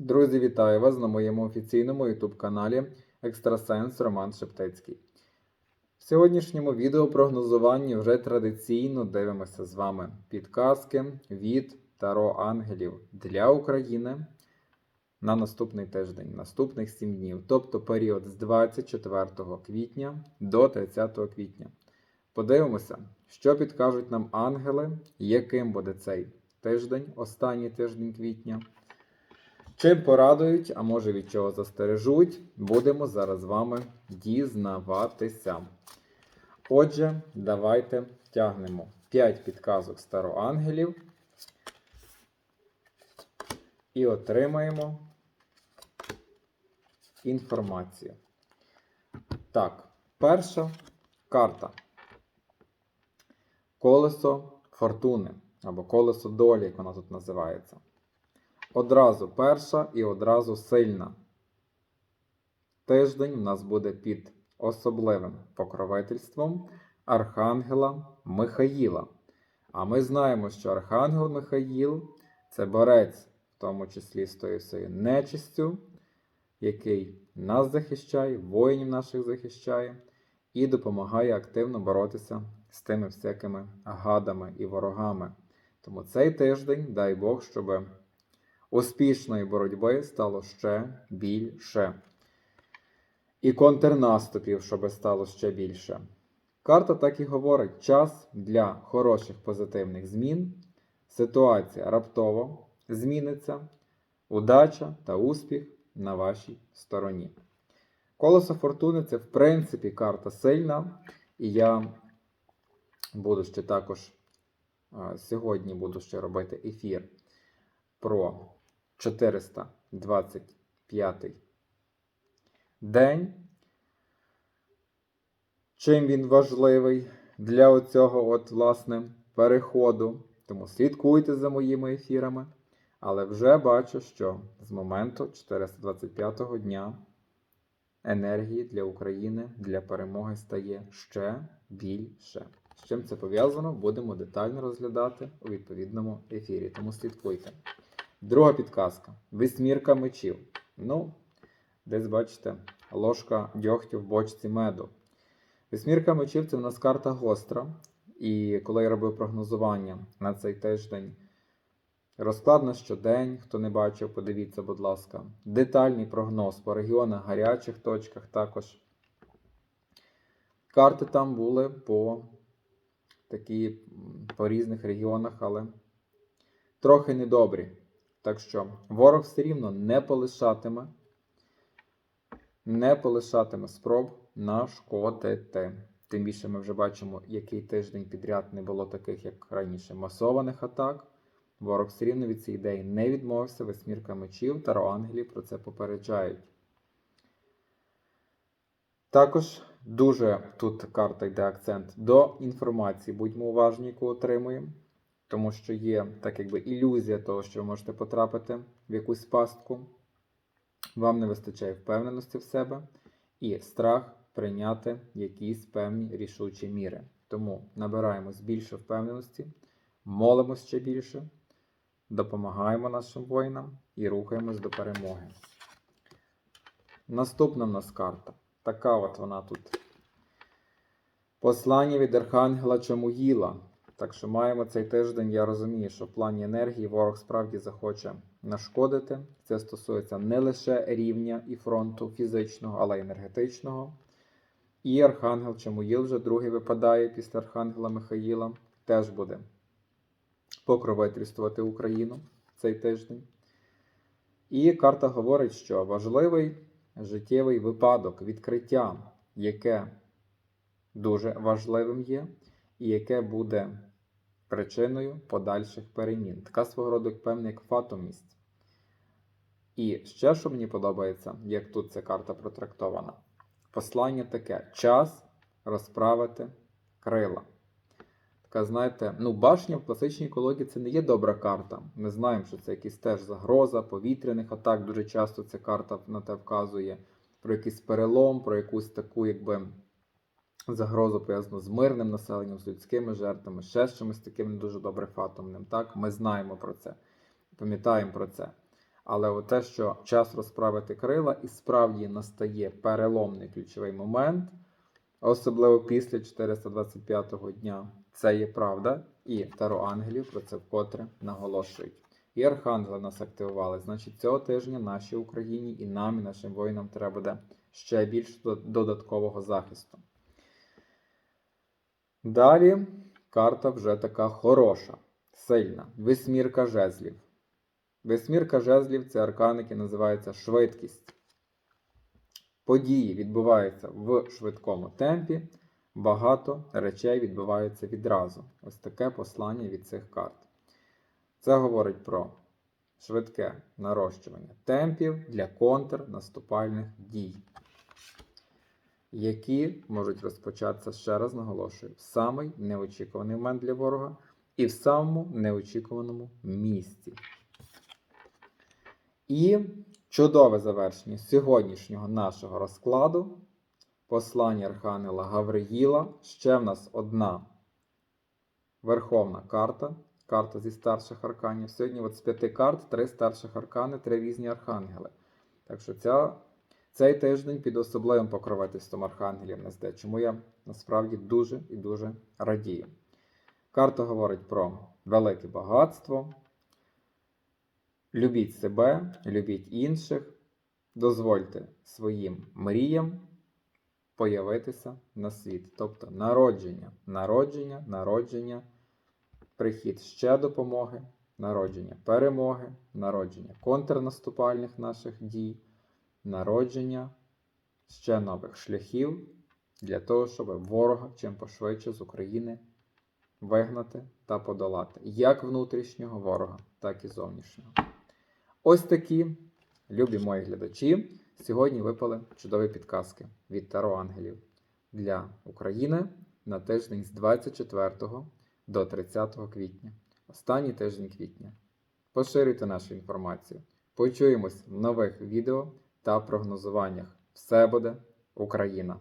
Друзі, вітаю вас на моєму офіційному YouTube каналі Екстрасенс Роман Шептицький. В сьогоднішньому відео прогнозуванні вже традиційно дивимося з вами підказки від Таро Ангелів для України на наступний тиждень, наступних 7 днів, тобто період з 24 квітня до 30 квітня. Подивимося, що підкажуть нам ангели, яким буде цей тиждень, останній тиждень квітня. Чим порадують, а може від чого застережуть, будемо зараз з вами дізнаватися. Отже, давайте тягнемо 5 підказок староангелів і отримаємо інформацію. Так, перша карта. Колесо фортуни або колесо долі, як вона тут називається. Одразу перша і одразу сильна. Тиждень у нас буде під особливим покровительством Архангела Михаїла. А ми знаємо, що Архангел Михаїл це борець, в тому числі з тою всею нечистю, який нас захищає, воїнів наших захищає, і допомагає активно боротися з тими всякими гадами і ворогами. Тому цей тиждень, дай Бог, щоб успішної боротьби стало ще більше. І контрнаступів, щоб стало ще більше. Карта так і говорить: час для хороших позитивних змін. Ситуація раптово зміниться, удача та успіх на вашій стороні. Колесо фортуни це, в принципі, карта сильна. І я буду ще також сьогодні буду ще робити ефір про 425 день. Чим він важливий для оцього от, власне, переходу. Тому слідкуйте за моїми ефірами. Але вже бачу, що з моменту 425-го дня енергії для України для перемоги стає ще більше. З чим це пов'язано, будемо детально розглядати у відповідному ефірі. Тому слідкуйте. Друга підказка. Вісьмірка мечів. Ну, десь бачите, ложка дьогтю в бочці меду. Вісьмірка мечів це в нас карта гостра. І коли я робив прогнозування на цей тиждень, розклад на щодень, хто не бачив, подивіться, будь ласка. Детальний прогноз по регіонах, гарячих точках також. Карти там були по такі по різних регіонах, але трохи недобрі. Так що ворог все рівно не полишатиме, не полишатиме спроб нашкодити. Тим більше ми вже бачимо, який тиждень підряд не було таких, як раніше, масованих атак. Ворог все рівно від цієї ідеї не відмовився, восьмірка мечів та ангелів про це попереджають. Також дуже тут карта йде акцент до інформації. Будьмо уважні, яку отримуємо тому що є так якби ілюзія того, що ви можете потрапити в якусь пастку. Вам не вистачає впевненості в себе і страх прийняти якісь певні рішучі міри. Тому набираємось більше впевненості, молимось ще більше, допомагаємо нашим воїнам і рухаємось до перемоги. Наступна в нас карта. Така от вона тут. Послання від Архангела Чамуїла. Так що маємо цей тиждень, я розумію, що в плані енергії ворог справді захоче нашкодити. Це стосується не лише рівня і фронту фізичного, але й енергетичного. І Архангел Чамуїл вже другий випадає після Архангела Михаїла, теж буде покровительствувати Україну цей тиждень. І карта говорить, що важливий життєвий випадок, відкриття, яке дуже важливим є, і яке буде причиною подальших перемін. Така свого роду певна як фатомість. І ще, що мені подобається, як тут ця карта протрактована, послання таке: час розправити крила. Така, знаєте, ну, башня в класичній колоді це не є добра карта. Ми знаємо, що це якась теж загроза повітряних атак. Дуже часто ця карта на те вказує про якийсь перелом, про якусь таку, якби загрозу пов'язану з мирним населенням, з людськими жертвами, ще з чимось таким не дуже добре фатомним. Так, ми знаємо про це, пам'ятаємо про це. Але те, що час розправити крила, і справді настає переломний ключовий момент, особливо після 425-го дня, це є правда, і Таро Ангелів про це вкотре наголошують. І архангели нас активували. Значить, цього тижня нашій Україні і нам, і нашим воїнам треба буде ще більш додаткового захисту. Далі карта вже така хороша, сильна. Весьмірка жезлів. Весьмірка жезлів це аркан, який називається швидкість. Події відбуваються в швидкому темпі, багато речей відбуваються відразу. Ось таке послання від цих карт. Це говорить про швидке нарощування темпів для контрнаступальних дій, які можуть розпочатися, ще раз наголошую, в самий неочікуваний момент для ворога і в самому неочікуваному місці. І чудове завершення сьогоднішнього нашого розкладу. Послання Архангела Гавриїла. Ще в нас одна верховна карта. Карта зі старших арканів. Сьогодні от з п'яти карт три старших аркани, три різні архангели. Так що ця, цей тиждень під особливим покровительством архангелів нас йде, чому я насправді дуже і дуже радію. Карта говорить про велике багатство. Любіть себе, любіть інших, дозвольте своїм мріям появитися на світ. Тобто народження, народження, народження, прихід ще допомоги, народження перемоги, народження контрнаступальних наших дій, народження ще нових шляхів для того, щоб ворога чим пошвидше з України вигнати та подолати як внутрішнього ворога, так і зовнішнього. Ось такі, любі мої глядачі, сьогодні випали чудові підказки від Таро Ангелів для України на тиждень з 24 до 30 квітня. Останній тиждень квітня. Поширюйте нашу інформацію. Почуємось в нових відео та прогнозуваннях. Все буде Україна!